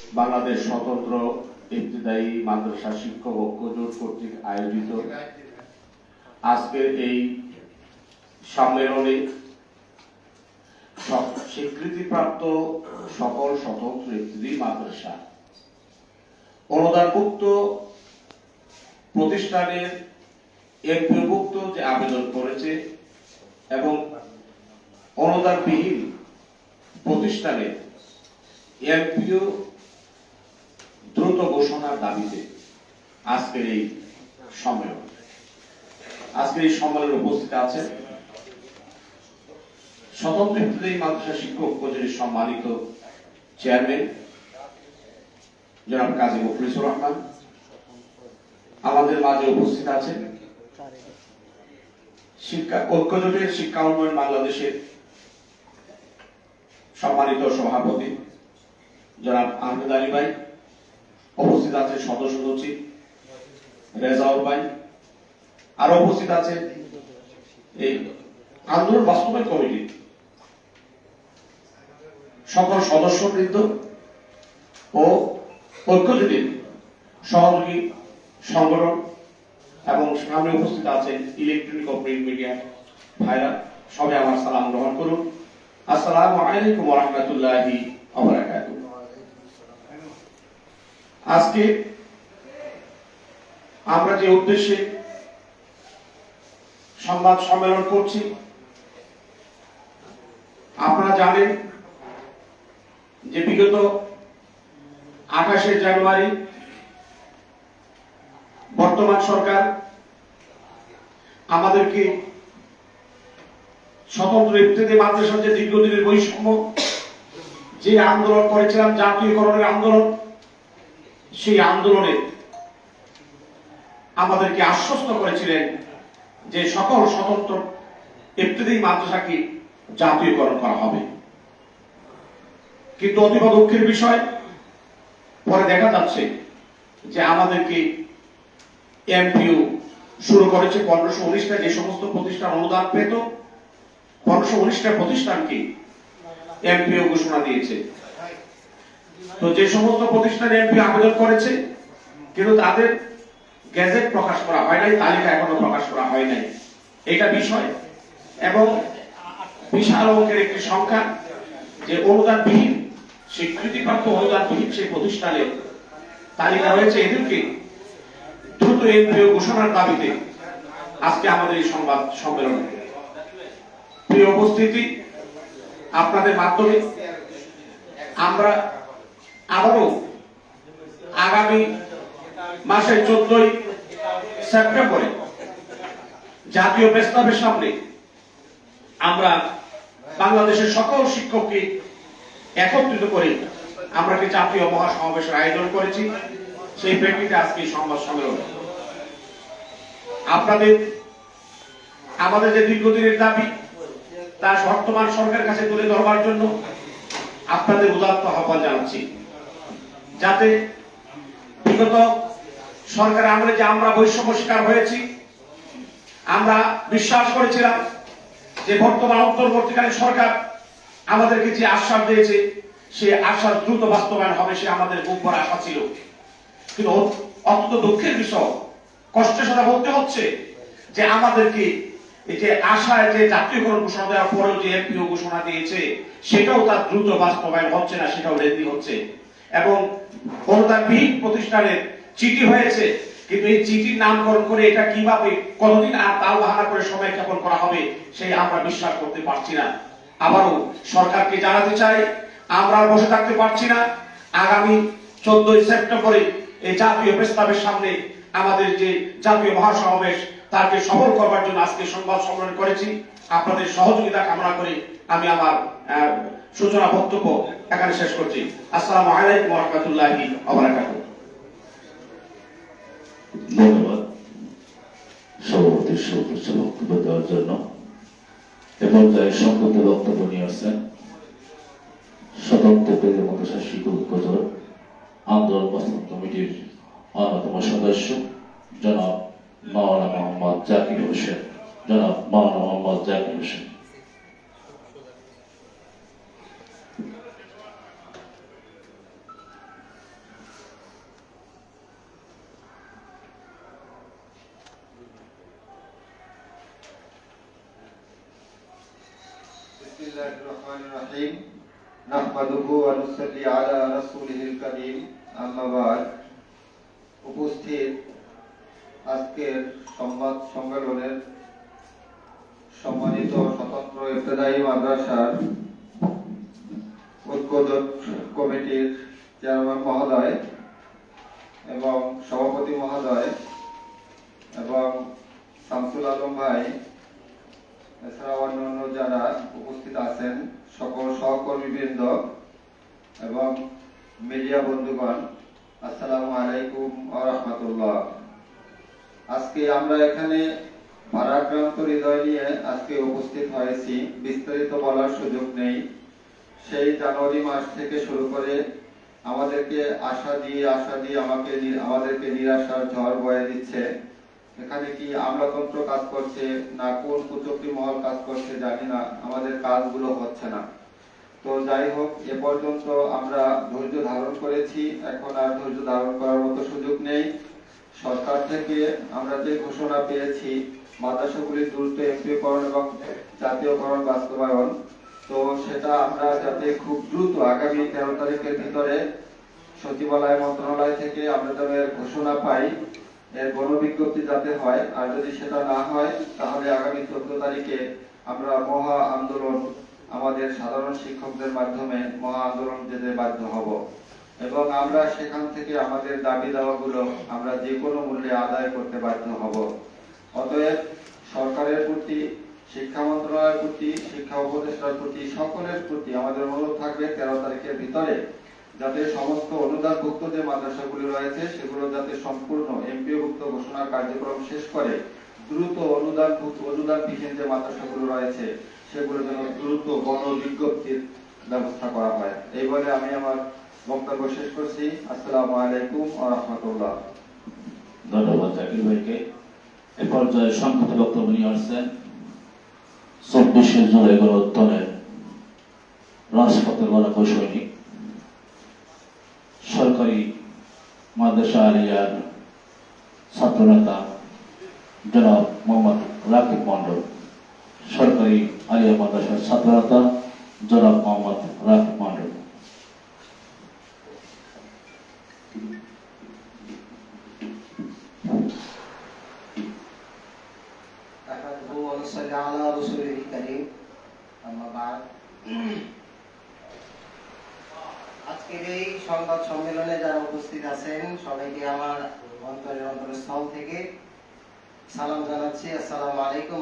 বাংলাদেশ স্বতন্ত্র ইবতদায়ী মাদ্রাসা শিক্ষক ঐক্য জোট কর্তৃক আয়োজিত আজকের এই সম্মেলনে সব স্বীকৃতিপ্রাপ্ত সকল স্বতন্ত্র ইবতদায়ী মাদ্রাসা, অনুদানভুক্ত প্রতিষ্ঠানের এমপিভুক্ত যে আবেদন করেছে এবং অনুদানবিহীন প্রতিষ্ঠানে এমপিও দ্রুত ঘোষণার দাবিতে আজকের এই সম্মেলন। আজকের এই সম্মেলনে উপস্থিত আছেন স্বতন্ত্র ইবতদায়ী মাদ্রাসা শিক্ষক উপজেলার সম্মানিত চেয়ারম্যান, জনাব কাজী মুখলিসুর রহমান। আমাদের মাঝে উপস্থিত আছেন শিক্ষা ঐক্য জোটের শিক্ষা উন্নয়ন বাংলাদেশের সম্মানিত সভাপতি, জনাব আহমেদ আলী ভাই। উপস্থিত আছে সদস্য সচিব রেজাউল ভাই। আরও উপস্থিত আছে এই আন্দোলন বাস্তবায়ন কমিটি। সকল সদস্যবৃন্দ ও ঐক্যজোটের সহযোগী সংগঠন এবং সামনে উপস্থিত আছেন ইলেকট্রনিক ও প্রিন্ট মিডিয়া ভাইরা। সবাই আমার সালাম গ্রহণ করুন। আসসালামু আলাইকুম রাহমাতুল্লাহি আজকে আমরা যে উদ্দেশ্যে সংবাদ সম্মেলন করছি, আপনারা জানেন যে বিগত আঠাশে জানুয়ারি বর্তমান সরকার আমাদেরকে স্বতন্ত্র ইফতেদে মাদ্রাসার যে দীর্ঘদিনের বৈষম্য, যে আন্দোলন করেছিলাম, জাতীয়করণের আন্দোলন সেই আন্দোলনে আমাদেরকে আশ্বস্ত করেছিলেন যে সকল স্বতন্ত্র ইফতেদি মাদ্রাসাকে জাতীয়করণ করা হবে। কিন্তু অতীব দুঃখের বিষয়, পরে দেখা যাচ্ছে যে আমাদেরকে এমপিও শুরু করেছে পনেরোশো উনিশটা যে সমস্ত প্রতিষ্ঠান অনুদান পেত, পনেরোশো উনিশটা প্রতিষ্ঠানকে এমপিও ঘোষণা দিয়েছে। তো যে সমস্ত প্রতিষ্ঠান এমপি আবেদন করেছে, কিন্তু তাদের গ্যাজেট প্রকাশ করা হয় নাই, তালিকা এখনও প্রকাশ করা হয় নাই। এটা বিষয়। এবং বিশাল অঙ্কের একটি সংখ্যা, যে অনুদানবিহীন স্বীকৃতিপ্রাপ্ত অনুদানবিহীন সেই প্রতিষ্ঠানে তালিকা রয়েছে এদেরকে। দ্রুত এমপিও ঘোষণার দাবিতে আজকে আমাদের এই সংবাদ সম্মেলন। প্রিয় উপস্থিতি, আপনাদের মাধ্যমে আমরা আবারও আগামী মাসের চোদ্দই সেপ্টেম্বরে জাতীয় প্রস্তাবের সামনে আমরা বাংলাদেশের সকল শিক্ষককে একত্রিত করে আমরা একটি জাতীয় মহাসমাবেশের আয়োজন করেছি। সেই প্রেক্ষিতে আজকে সংবাদ সম্মেলন। আপনাদের, আমাদের যে দীর্ঘদিনের দাবি, তা বর্তমান সরকারের কাছে তুলে ধরবার জন্য আপনাদের উদাত্ত আহ্বান জানাচ্ছি। যাতে বিগত সরকার আমলে যে আমরা বৈষম্য শিকার হয়েছি, আমরা বিশ্বাস করেছিলাম যে বর্তমান অন্তর্বর্তীকালীন সরকার আমাদেরকে যে আশ্বাস দিয়েছে সে আশ্বাস দ্রুত বাস্তবায়ন হবে, সে আমাদের বড় আশা ছিল। কিন্তু অত্যন্ত দুঃখের বিষয়, কষ্টের সাথে বলতে হচ্ছে যে আমাদেরকে এই যে আশায় যে জাতীয়করণ ঘোষণা দেওয়ার পরেও যে এমপিও ঘোষণা দিয়েছে, সেটাও তার দ্রুত বাস্তবায়ন হচ্ছে না, সেটাও লেন্দি হচ্ছে। এবং অনুদানবিহীন প্রতিষ্ঠানের চিঠি হয়েছে, কিন্তু এই চিঠির নামকরণ করে এটা কীভাবে, কতদিন আর তাল বাহানা করে সময় যাপন করা হবে, সেই আমরা বিশ্বাস করতে পারছি না। আবারও সরকারকে জানাতে চাই, আমরা বসে থাকতে পারছি না। আগামী চোদ্দই সেপ্টেম্বরে এই জাতীয় প্রস্তাবের সামনে আমাদের যে জাতীয় মহাসমাবেশ, তাকে সফল করবার জন্য আজকে সংবাদ সম্মেলন করেছি। আপনাদের সহযোগিতা কামনা করে আমি আমার সূচনা বক্তব্য এখানে শেষ করছি। আসসালামু আলাইকুম রহমতুল্লাহি ধন্যবাদ। সভাপতির সর্বোচ্চ বক্তব্য দেওয়ার জন্য। এ পর্যায়ে সংক্ষিপ্ত বক্তব্য নিয়ে আসছেন স্বতন্ত্র পেলে শিক্ষক ঐক্যজোট আন্দোলন বাস্তব কমিটির অন্যতম সদস্য, জনাব মাওলানা মোহাম্মদ জাকির হোসেন। জনাব মাওলানা মোহাম্মদ জাকির হোসেন। الرحمن الرحيم نحمده ونصلي على رسوله الكريم أما بعد উপস্থিত আজকের সংবাদ সম্মেলনের সম্মানিত স্বতন্ত্র ইবতদায়ী মাদ্রাসার উদ্বোধক কমিটির চেয়ারম্যান মহোদয় এবং সভাপতি মহোদয় এবং শামসুল আলম ভাই এছাড়াও অন্যান্য যারা উপস্থিত আছেন, সকল সহকর্মীবৃন্দ এবং মিডিয়া বন্ধুগণ, আসসালামু আলাইকুম ওয়া রাহমাতুল্লাহ। আজকে আমরা এখানে ভারাক্রান্ত হৃদয় নিয়ে আজকে উপস্থিত হয়েছি। বিস্তারিত বলার সুযোগ নেই। সেই জানুয়ারি মাস থেকে শুরু করে আমাদেরকে আশা দিয়ে আশা দিয়ে আমাকে আমাদেরকে নিরাশার ঝড় বয়ে দিচ্ছে। এখানে কি আমলাতন্ত্র কাজ করছে, না কোন কুচক্রি মহল কাজ করছে জানি না, আমাদের কাজগুলো হচ্ছে না। তো যাই হোক, এ পর্যন্ত আমরা ধৈর্য ধারণ করেছি, এখন আর ধৈর্য ধারণ করার মতো সুযোগ নেই। সরকার থেকে আমরা যে ঘোষণা পেয়েছি, মাদ্রাসাগুলির দ্রুত এমপিকরণ এবং জাতীয়করণ বাস্তবায়ন, তো সেটা আমরা যাতে খুব দ্রুত আগামী তেরো তারিখের ভিতরে সচিবালয় মন্ত্রণালয় থেকে আমরা যেন ঘোষণা পাই এর গণবিজ্ঞপ্তি যাতে হয়, আর যদি সেটা না হয়, তাহলে আগামী চোদ্দ তারিখে আমরা মহা আন্দোলন আমাদের সাধারণ শিক্ষকদের মাধ্যমে মহা আন্দোলন যেতে বাধ্য হব। এবং আমরা সেখান থেকে আমাদের দাবি দাওয়াগুলো আমরা যে কোনো মূল্যে আদায় করতে বাধ্য হব। অতএব সরকারের প্রতি, শিক্ষা মন্ত্রণালয়ের প্রতি, শিক্ষা উপদেষ্টার প্রতি, সকলের প্রতি আমাদের অনুরোধ থাকবে, তেরো তারিখের ভিতরে যাতে সমস্ত অনুদানভুক্ত যে মাদ্রাসাগুলি রয়েছে, সেগুলো যাতে সম্পূর্ণ এমপিওভুক্ত ঘোষণার কার্যক্রম শেষ করে দ্রুত অনুদান অনুদান বিহীন যে মাদ্রাসাগুলো রয়েছে, সেগুলো যেন দ্রুত গণ বিজ্ঞপ্তির ব্যবস্থা করা হয়। এই বলে আমি আমার বক্তব্য শেষ করছি। আসসালামু আলাইকুম আ রহমতুল্লাহ। ধন্যবাদ জাকির ভাইকে। এ পর্যায়ে সংক্ষিপ্ত বক্তব্য নিয়ে আসছেন চব্বিশে জুলাই গণঅধ্যনের রাজপথের সৈনিক। সরকারি মাদ্রাসা আলিয়ার ছাত্রনেতা জনাব মোহাম্মদ রাকিব মন্ডল সরকারি আলিয়া মাদ্রাসার ছাত্রনেতা জনাব মোহাম্মদ রাকিব মন্ডল نحمده ونصلي على رسوله الكريم أما بعد আজকের এই সংবাদ সম্মেলনে যারা উপস্থিত আছেন, সবাইকে আমার অন্তরের অন্তরস্থল থেকে সালাম জানাচ্ছি। আসসালামু আলাইকুম